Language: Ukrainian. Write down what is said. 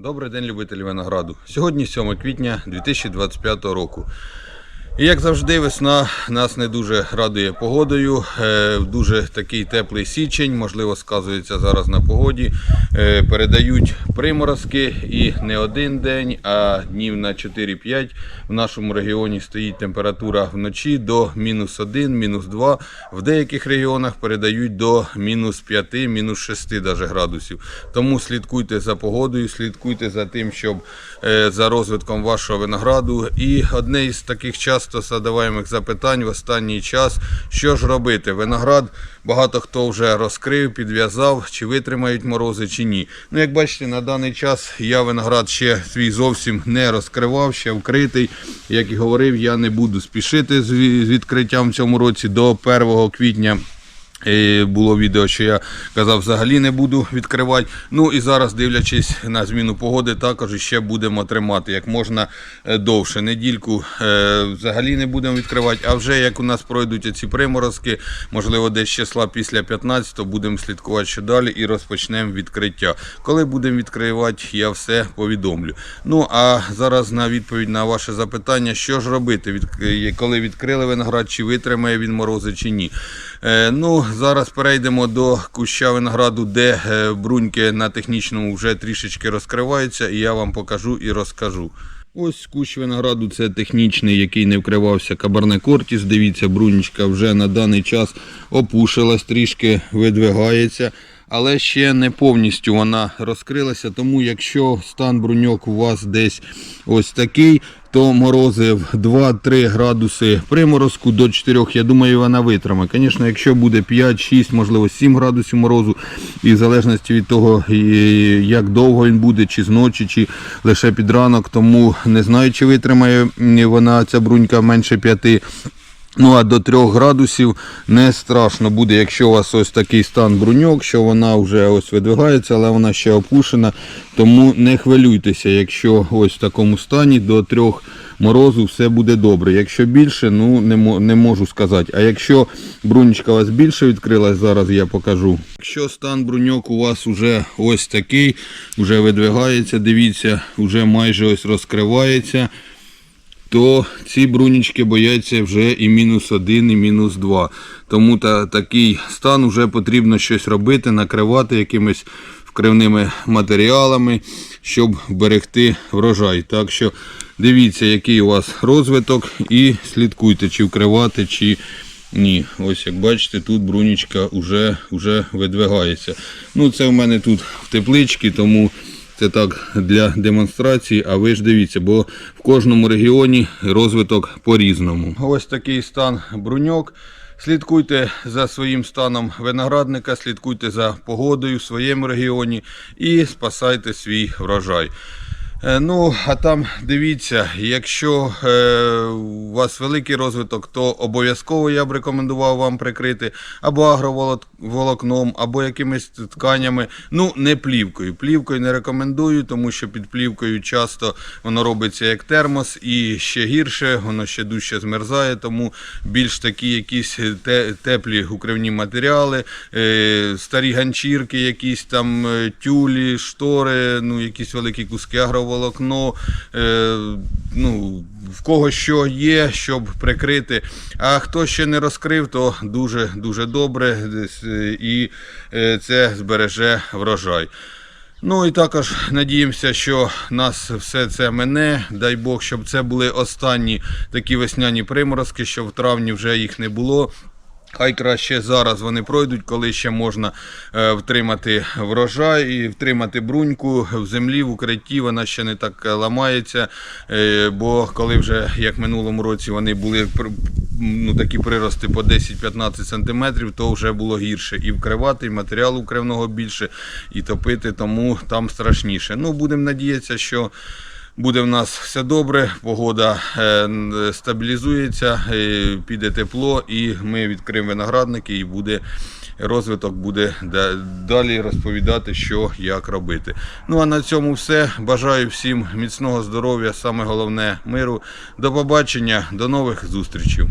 Добрий день, любителі винограду. Сьогодні 7 квітня 2025 року. Як завжди, весна нас не дуже радує погодою. Е, Дуже такий теплий січень, можливо, сказується зараз на погоді. Е, Передають приморозки і не один день, а днів на 4-5 в нашому регіоні стоїть температура вночі до мінус 1, мінус 2. В деяких регіонах передають до мінус 5, мінус 6 даже градусів. Тому слідкуйте за погодою, слідкуйте за тим, щоб е, за розвитком вашого винограду. І одне із таких часто задаваємих запитань в останній час, що ж робити? Виноград багато хто вже розкрив, підв'язав, чи витримають морози, чи ні. Ну, як бачите, на даний час я виноград ще свій зовсім не розкривав, ще вкритий. Як і говорив, я не буду спішити з відкриттям в цьому році до 1 квітня. Е, Було відео, що я казав, взагалі не буду відкривати. Ну і зараз, дивлячись на зміну погоди, також ще будемо тримати як можна е, довше. Недільку е, взагалі не будемо відкривати. А вже як у нас пройдуть ці приморозки, можливо, десь числа після 15 будемо слідкувати що далі і розпочнемо відкриття. Коли будемо відкривати, я все повідомлю. Ну а зараз на відповідь на ваше запитання, що ж робити, коли відкрили виноград, чи витримає він морози, чи ні. Е, ну, зараз перейдемо до куща винограду, де е, бруньки на технічному вже трішечки розкриваються, і я вам покажу і розкажу. Ось кущ винограду це технічний, який не вкривався кабарне кортіс. Дивіться, брунічка вже на даний час опушилась, трішки видвигається. Але ще не повністю вона розкрилася, тому якщо стан бруньок у вас десь ось такий, то морози в 2-3 градуси приморозку до 4, я думаю, вона витримає. Звісно, якщо буде 5-6, можливо 7 градусів морозу, і в залежності від того, як довго він буде, чи зночі, чи лише під ранок, тому не знаю, чи витримає вона ця брунька менше 5. Ну а до 3 градусів не страшно буде, якщо у вас ось такий стан бруньок, що вона вже ось видвигається, але вона ще опушена. Тому не хвилюйтеся, якщо ось в такому стані до 3 морозу все буде добре. Якщо більше, ну не, можу сказати. А якщо брунечка у вас більше відкрилась, зараз я покажу. Якщо стан бруньок у вас вже ось такий, вже видвигається, дивіться, вже майже ось розкривається то ці брунічки бояться вже і мінус один, і мінус два. Тому та, такий стан вже потрібно щось робити, накривати якимись вкривними матеріалами, щоб берегти врожай. Так що дивіться, який у вас розвиток, і слідкуйте, чи вкривати, чи ні. Ось як бачите, тут брунічка вже, вже видвигається. Ну, це в мене тут в тепличці, тому це так для демонстрації, а ви ж дивіться, бо в кожному регіоні розвиток по-різному. Ось такий стан бруньок. Слідкуйте за своїм станом виноградника, слідкуйте за погодою в своєму регіоні і спасайте свій врожай. Е, Ну, а там дивіться, якщо е, у вас великий розвиток, то обов'язково я б рекомендував вам прикрити або агроволокном, або якимись тканями. Ну, не плівкою. Плівкою не рекомендую, тому що під плівкою часто воно робиться як термос і ще гірше, воно ще дужче змерзає, тому більш такі якісь те- теплі укривні матеріали, е, старі ганчірки, якісь там е, тюлі, штори, ну, якісь великі куски агроволокно. Е, ну, в кого що є, щоб прикрити. А хто ще не розкрив, то дуже дуже добре е, і е, це збереже врожай. Ну і також надіємося, що нас все це мене. Дай Бог, щоб це були останні такі весняні приморозки, що в травні вже їх не було. Хай краще зараз вони пройдуть, коли ще можна е, втримати врожай і втримати бруньку в землі, в укритті. Вона ще не так е, ламається. е, бо коли вже як минулому році вони були ну, такі прирости по 10-15 см, то вже було гірше. І вкривати, і матеріалу вкривного більше, і топити, тому там страшніше. Ну, будемо надіятися, що. Буде в нас все добре, погода е, стабілізується, е, піде тепло, і ми відкриємо виноградники, і буде розвиток буде да- далі розповідати, що як робити. Ну а на цьому все. Бажаю всім міцного здоров'я, саме головне миру. До побачення, до нових зустрічей.